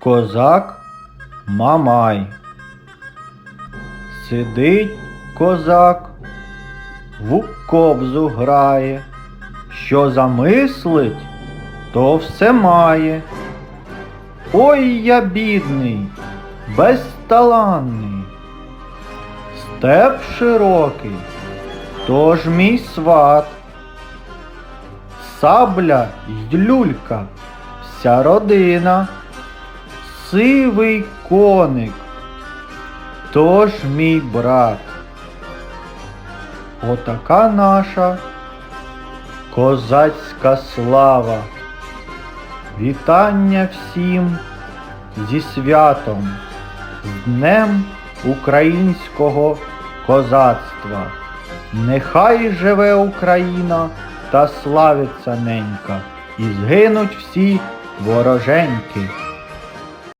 козак Мамай. Сидить козак, в кобзу грає, що замислить, то все має. Ой я бідний, безталанний, степ широкий, тож мій сват. Сабля й люлька, вся родина, сивий коник, тож мій брат. Отака наша козацька слава. Вітання всім зі святом, з Днем українського козацтва. Нехай живе Україна та славиться ненька, і згинуть всі вороженьки.